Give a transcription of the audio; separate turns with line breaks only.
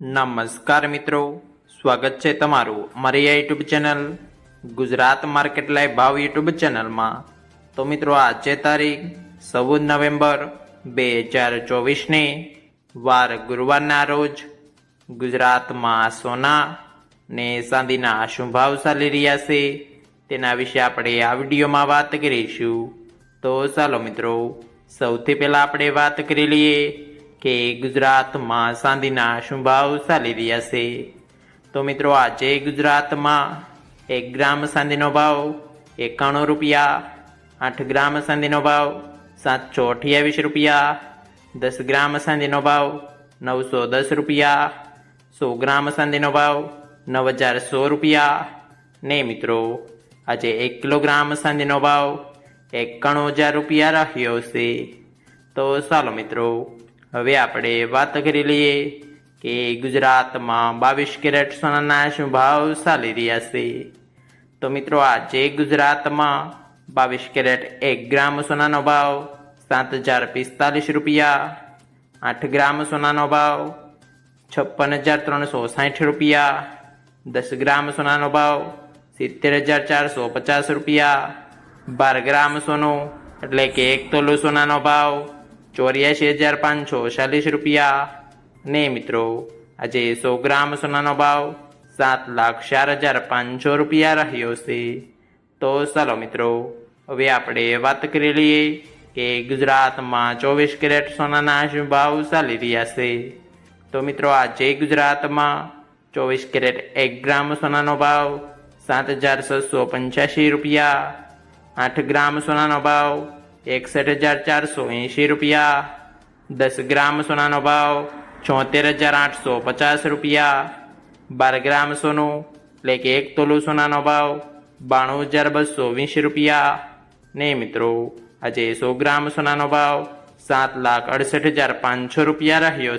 નમસ્કાર મિત્રો, સ્વાગત છે તમારું મારી આ YouTube channel Gujarat market live ભાવ યુટ્યુબ ચેનલમાં. તો મિત્રો, આજે તારીખ ચૌદ નવેમ્બર બે હજાર ચોવીસને વાર ગુરુવારના રોજ ગુજરાતમાં સોના ને ચાંદીના શું ભાવ ચાલી રહ્યા છે તેના વિશે આપણે આ વિડીયોમાં વાત કરીશું. તો ચાલો મિત્રો, સૌથી પહેલાં આપણે વાત કરી લઈએ કે ગુજરાતમાં ચાંદીના શું ભાવ ચાલી રહ્યા છે. તો મિત્રો, આજે ગુજરાતમાં એક ગ્રામ ચાંદીનો ભાવ એકાણું રૂપિયા, આઠ ગ્રામ ચાંદીનો ભાવ સાતસો અઠ્યાવીસ રૂપિયા, દસ ગ્રામ ચાંદીનો ભાવ નવસો દસ રૂપિયા, સો ગ્રામ ચાંદીનો ભાવ નવ હજાર સો રૂપિયા. ને મિત્રો, આજે એક કિલોગ્રામ ચાંદીનો ભાવ એકાણું હજાર રૂપિયા રહ્યો છે. તો ચાલો મિત્રો હવે આપણે વાત કરી લઈએ કે ગુજરાતમાં બાવીસ કેરેટ સોનાના શું ભાવ ચાલી રહ્યા છે. તો મિત્રો, આજે ગુજરાતમાં બાવીસ કેરેટ એક ગ્રામ સોનાનો ભાવ સાત હજાર પિસ્તાલીસ રૂપિયા, આઠ ગ્રામ સોનાનો ભાવ છપ્પન હજાર ત્રણસો સાઠ રૂપિયા, દસ ગ્રામ સોનાનો ભાવ સિત્તેર હજાર ચારસો પચાસ રૂપિયા, બાર ગ્રામ સોનું એટલે કે એક તોલું સોનાનો ભાવ ચોર્યાસી હજાર પાંચસો ચાલીસ રૂપિયા. ને મિત્રો, આજે સો ગ્રામ સોનાનો ભાવ સાત લાખ ચાર હજાર પાંચસો રૂપિયા રહ્યો છે. તો ચાલો મિત્રો, હવે આપણે વાત કરી લઈએ કે ગુજરાતમાં ચોવીસ કેરેટ સોનાના શું ભાવ ચાલી રહ્યા છે. તો મિત્રો, આજે ગુજરાતમાં ચોવીસ કેરેટ એક ગ્રામ સોનાનો ભાવ સાત હજાર છસો પંચ્યાસી રૂપિયા. આઠ ગ્રામ સોનાનો ભાવ એકસઠ હજાર ચારસો એંશી રૂપિયા. દસ ગ્રામ સોનાનો ભાવ છોતેર હજાર આઠસો પચાસ રૂપિયા. બાર ગ્રામ સોનું, એટલે કે એક તોલું સોનાનો ભાવ બાણું હજાર બસો વીસ રૂપિયા. ને મિત્રો, આજે સો ગ્રામ સોનાનો ભાવ સાત લાખ અડસઠ હજાર પાંચસો રૂપિયા રહ્યો